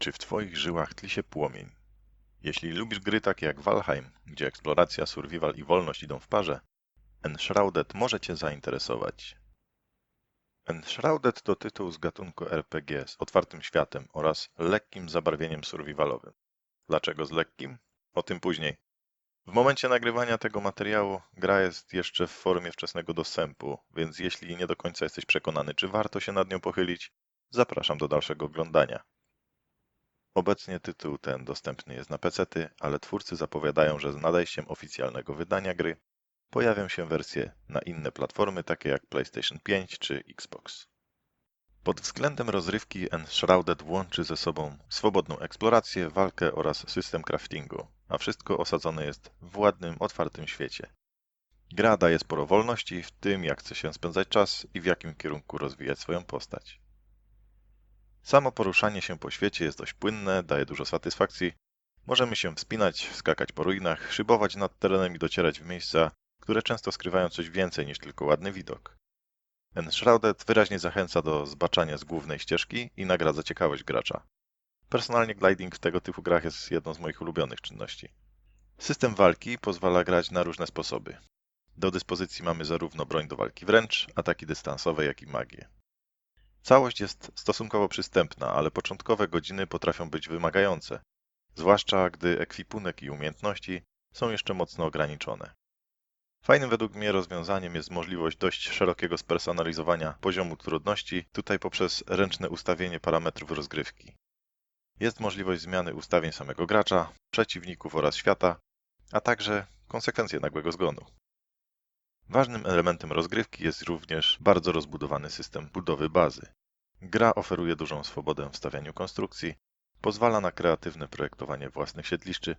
Czy w Twoich żyłach tli się płomień? Jeśli lubisz gry takie jak Valheim, gdzie eksploracja, survival i wolność idą w parze, Enshrouded może Cię zainteresować. Enshrouded to tytuł z gatunku RPG z otwartym światem oraz lekkim zabarwieniem survivalowym. Dlaczego z lekkim? O tym później. W momencie nagrywania tego materiału gra jest jeszcze w formie wczesnego dostępu, więc jeśli nie do końca jesteś przekonany, czy warto się nad nią pochylić, zapraszam do dalszego oglądania. Obecnie tytuł ten dostępny jest na PC-ty, ale twórcy zapowiadają, że z nadejściem oficjalnego wydania gry pojawią się wersje na inne platformy takie jak PlayStation 5 czy Xbox. Pod względem rozrywki Enshrouded łączy ze sobą swobodną eksplorację, walkę oraz system craftingu, a wszystko osadzone jest w ładnym, otwartym świecie. Gra daje sporo wolności w tym, jak chce się spędzać czas i w jakim kierunku rozwijać swoją postać. Samo poruszanie się po świecie jest dość płynne, daje dużo satysfakcji. Możemy się wspinać, skakać po ruinach, szybować nad terenem i docierać w miejsca, które często skrywają coś więcej niż tylko ładny widok. Enshrouded wyraźnie zachęca do zbaczania z głównej ścieżki i nagradza ciekawość gracza. Personalnie gliding w tego typu grach jest jedną z moich ulubionych czynności. System walki pozwala grać na różne sposoby. Do dyspozycji mamy zarówno broń do walki wręcz, ataki dystansowe, jak i magię. Całość jest stosunkowo przystępna, ale początkowe godziny potrafią być wymagające, zwłaszcza gdy ekwipunek i umiejętności są jeszcze mocno ograniczone. Fajnym według mnie rozwiązaniem jest możliwość dość szerokiego spersonalizowania poziomu trudności, tutaj poprzez ręczne ustawienie parametrów rozgrywki. Jest możliwość zmiany ustawień samego gracza, przeciwników oraz świata, a także konsekwencje nagłego zgonu. Ważnym elementem rozgrywki jest również bardzo rozbudowany system budowy bazy. Gra oferuje dużą swobodę w stawianiu konstrukcji, pozwala na kreatywne projektowanie własnych siedliszczy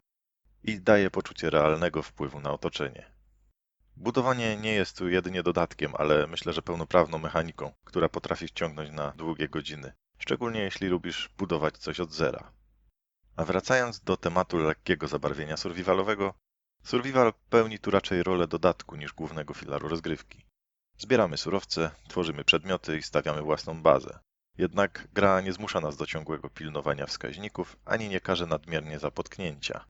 i daje poczucie realnego wpływu na otoczenie. Budowanie nie jest tu jedynie dodatkiem, ale myślę, że pełnoprawną mechaniką, która potrafi wciągnąć na długie godziny, szczególnie jeśli lubisz budować coś od zera. A wracając do tematu lekkiego zabarwienia survivalowego, survival pełni tu raczej rolę dodatku niż głównego filaru rozgrywki. Zbieramy surowce, tworzymy przedmioty i stawiamy własną bazę. Jednak gra nie zmusza nas do ciągłego pilnowania wskaźników, ani nie każe nadmiernie za potknięcia.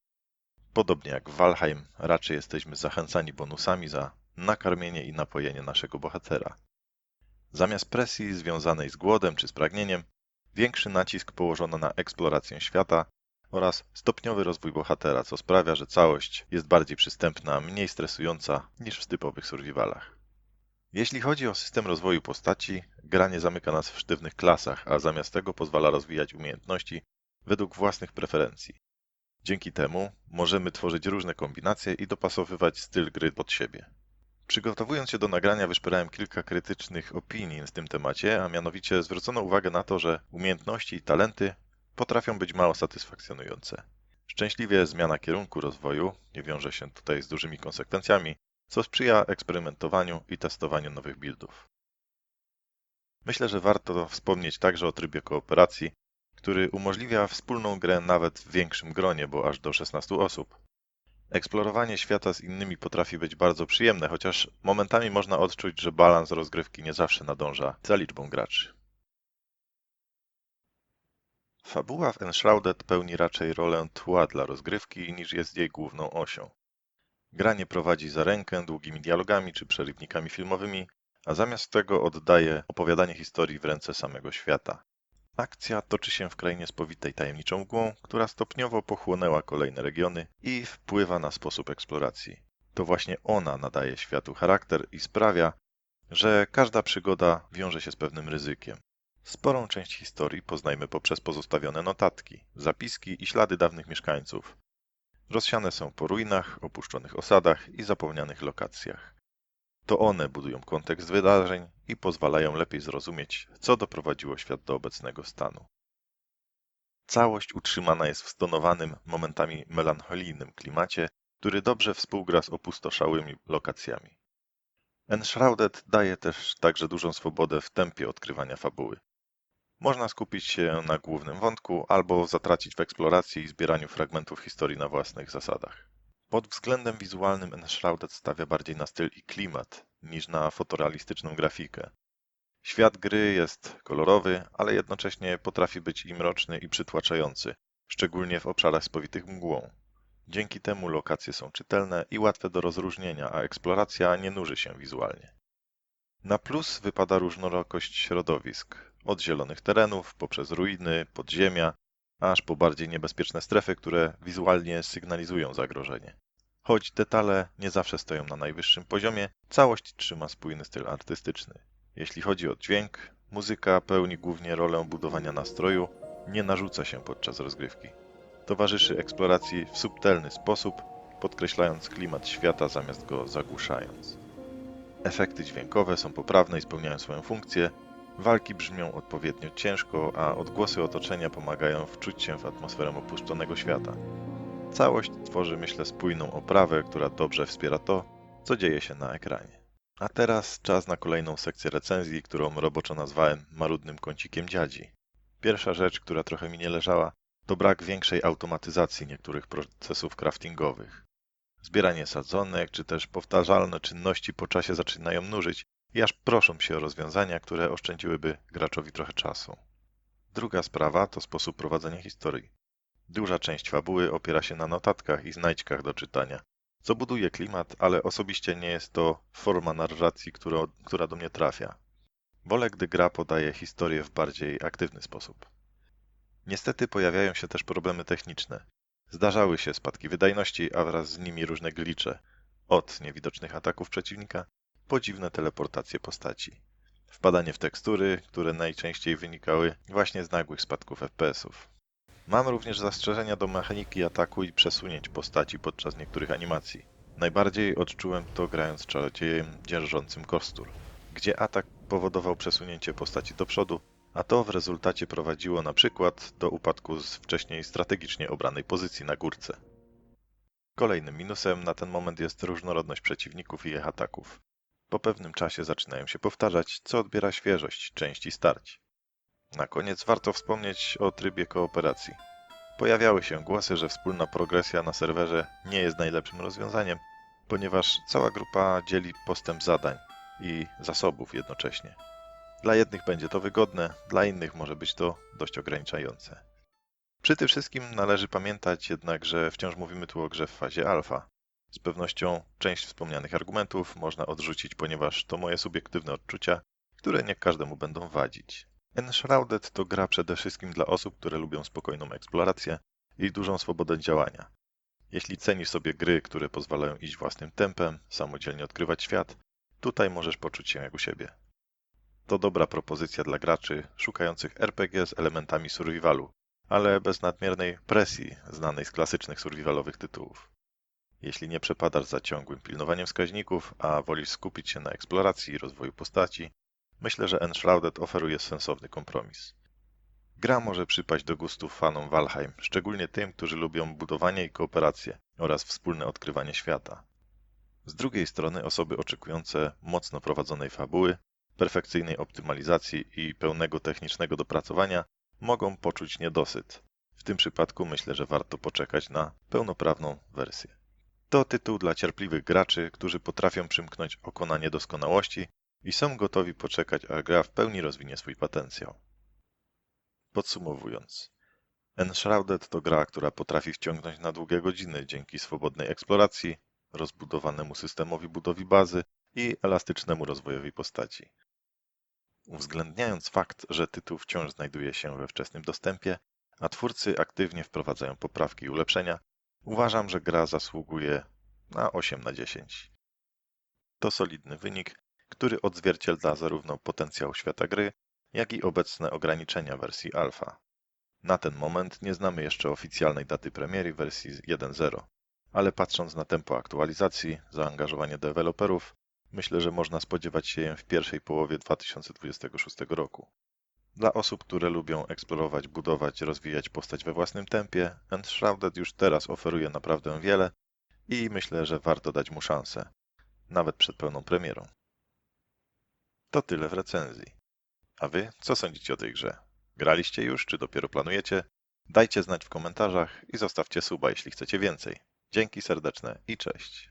Podobnie jak w Valheim, raczej jesteśmy zachęcani bonusami za nakarmienie i napojenie naszego bohatera. Zamiast presji związanej z głodem czy spragnieniem, większy nacisk położono na eksplorację świata oraz stopniowy rozwój bohatera, co sprawia, że całość jest bardziej przystępna, mniej stresująca niż w typowych survivalach. Jeśli chodzi o system rozwoju postaci, gra nie zamyka nas w sztywnych klasach, a zamiast tego pozwala rozwijać umiejętności według własnych preferencji. Dzięki temu możemy tworzyć różne kombinacje i dopasowywać styl gry pod siebie. Przygotowując się do nagrania wyszperałem kilka krytycznych opinii w tym temacie, a mianowicie zwrócono uwagę na to, że umiejętności i talenty potrafią być mało satysfakcjonujące. Szczęśliwie zmiana kierunku rozwoju nie wiąże się tutaj z dużymi konsekwencjami, co sprzyja eksperymentowaniu i testowaniu nowych buildów. Myślę, że warto wspomnieć także o trybie kooperacji, który umożliwia wspólną grę nawet w większym gronie, bo aż do 16 osób. Eksplorowanie świata z innymi potrafi być bardzo przyjemne, chociaż momentami można odczuć, że balans rozgrywki nie zawsze nadąża za liczbą graczy. Fabuła w Enshrouded pełni raczej rolę tła dla rozgrywki niż jest jej główną osią. Gra nie prowadzi za rękę długimi dialogami czy przerywnikami filmowymi, a zamiast tego oddaje opowiadanie historii w ręce samego świata. Akcja toczy się w krainie spowitej tajemniczą mgłą, która stopniowo pochłonęła kolejne regiony i wpływa na sposób eksploracji. To właśnie ona nadaje światu charakter i sprawia, że każda przygoda wiąże się z pewnym ryzykiem. Sporą część historii poznajmy poprzez pozostawione notatki, zapiski i ślady dawnych mieszkańców. Rozsiane są po ruinach, opuszczonych osadach i zapomnianych lokacjach. To one budują kontekst wydarzeń i pozwalają lepiej zrozumieć, co doprowadziło świat do obecnego stanu. Całość utrzymana jest w stonowanym, momentami melancholijnym klimacie, który dobrze współgra z opustoszałymi lokacjami. Enshrouded daje też także dużą swobodę w tempie odkrywania fabuły. Można skupić się na głównym wątku albo zatracić w eksploracji i zbieraniu fragmentów historii na własnych zasadach. Pod względem wizualnym Enshrouded stawia bardziej na styl i klimat niż na fotorealistyczną grafikę. Świat gry jest kolorowy, ale jednocześnie potrafi być i mroczny i przytłaczający, szczególnie w obszarach spowitych mgłą. Dzięki temu lokacje są czytelne i łatwe do rozróżnienia, a eksploracja nie nuży się wizualnie. Na plus wypada różnorodność środowisk, od zielonych terenów, poprzez ruiny, podziemia, aż po bardziej niebezpieczne strefy, które wizualnie sygnalizują zagrożenie. Choć detale nie zawsze stoją na najwyższym poziomie, całość trzyma spójny styl artystyczny. Jeśli chodzi o dźwięk, muzyka pełni głównie rolę budowania nastroju, nie narzuca się podczas rozgrywki. Towarzyszy eksploracji w subtelny sposób, podkreślając klimat świata zamiast go zagłuszając. Efekty dźwiękowe są poprawne i spełniają swoją funkcję, walki brzmią odpowiednio ciężko, a odgłosy otoczenia pomagają wczuć się w atmosferę opuszczonego świata. Całość tworzy, myślę, spójną oprawę, która dobrze wspiera to, co dzieje się na ekranie. A teraz czas na kolejną sekcję recenzji, którą roboczo nazwałem marudnym kącikiem dziadzi. Pierwsza rzecz, która trochę mi nie leżała, to brak większej automatyzacji niektórych procesów craftingowych. Zbieranie sadzonek, czy też powtarzalne czynności po czasie zaczynają nużyć i aż proszą się o rozwiązania, które oszczędziłyby graczowi trochę czasu. Druga sprawa to sposób prowadzenia historii. Duża część fabuły opiera się na notatkach i znajdźkach do czytania, co buduje klimat, ale osobiście nie jest to forma narracji, która, która do mnie trafia. Wolę, gdy gra podaje historię w bardziej aktywny sposób. Niestety pojawiają się też problemy techniczne. Zdarzały się spadki wydajności, a wraz z nimi różne glicze. Od niewidocznych ataków przeciwnika po dziwne teleportacje postaci. Wpadanie w tekstury, które najczęściej wynikały właśnie z nagłych spadków FPS-ów. Mam również zastrzeżenia do mechaniki ataku i przesunięć postaci podczas niektórych animacji. Najbardziej odczułem to grając czarodziejem dzierżącym kostur, gdzie atak powodował przesunięcie postaci do przodu, a to w rezultacie prowadziło na przykład do upadku z wcześniej strategicznie obranej pozycji na górce. Kolejnym minusem na ten moment jest różnorodność przeciwników i ich ataków. Po pewnym czasie zaczynają się powtarzać, co odbiera świeżość części starć. Na koniec warto wspomnieć o trybie kooperacji. Pojawiały się głosy, że wspólna progresja na serwerze nie jest najlepszym rozwiązaniem, ponieważ cała grupa dzieli postęp zadań i zasobów jednocześnie. Dla jednych będzie to wygodne, dla innych może być to dość ograniczające. Przy tym wszystkim należy pamiętać jednak, że wciąż mówimy tu o grze w fazie alfa. Z pewnością część wspomnianych argumentów można odrzucić, ponieważ to moje subiektywne odczucia, które nie każdemu będą wadzić. Enshrouded to gra przede wszystkim dla osób, które lubią spokojną eksplorację i dużą swobodę działania. Jeśli cenisz sobie gry, które pozwalają iść własnym tempem, samodzielnie odkrywać świat, tutaj możesz poczuć się jak u siebie. To dobra propozycja dla graczy szukających RPG z elementami survivalu, ale bez nadmiernej presji znanej z klasycznych survivalowych tytułów. Jeśli nie przepadasz za ciągłym pilnowaniem wskaźników, a wolisz skupić się na eksploracji i rozwoju postaci, myślę, że Enshrouded oferuje sensowny kompromis. Gra może przypaść do gustu fanom Valheim, szczególnie tym, którzy lubią budowanie i kooperację oraz wspólne odkrywanie świata. Z drugiej strony osoby oczekujące mocno prowadzonej fabuły, perfekcyjnej optymalizacji i pełnego technicznego dopracowania mogą poczuć niedosyt. W tym przypadku myślę, że warto poczekać na pełnoprawną wersję. To tytuł dla cierpliwych graczy, którzy potrafią przymknąć oko na niedoskonałości i są gotowi poczekać, a gra w pełni rozwinie swój potencjał. Podsumowując, Enshrouded to gra, która potrafi wciągnąć na długie godziny dzięki swobodnej eksploracji, rozbudowanemu systemowi budowy bazy i elastycznemu rozwojowi postaci. Uwzględniając fakt, że tytuł wciąż znajduje się we wczesnym dostępie, a twórcy aktywnie wprowadzają poprawki i ulepszenia, uważam, że gra zasługuje na 8 na 10. To solidny wynik, który odzwierciedla zarówno potencjał świata gry, jak i obecne ograniczenia wersji alfa. Na ten moment nie znamy jeszcze oficjalnej daty premiery wersji 1.0, ale patrząc na tempo aktualizacji, zaangażowanie deweloperów, myślę, że można spodziewać się jej w pierwszej połowie 2026 roku. Dla osób, które lubią eksplorować, budować, rozwijać postać we własnym tempie, Enshrouded już teraz oferuje naprawdę wiele i myślę, że warto dać mu szansę, nawet przed pełną premierą. To tyle w recenzji. A wy, co sądzicie o tej grze? Graliście już, czy dopiero planujecie? Dajcie znać w komentarzach i zostawcie suba, jeśli chcecie więcej. Dzięki serdeczne i cześć.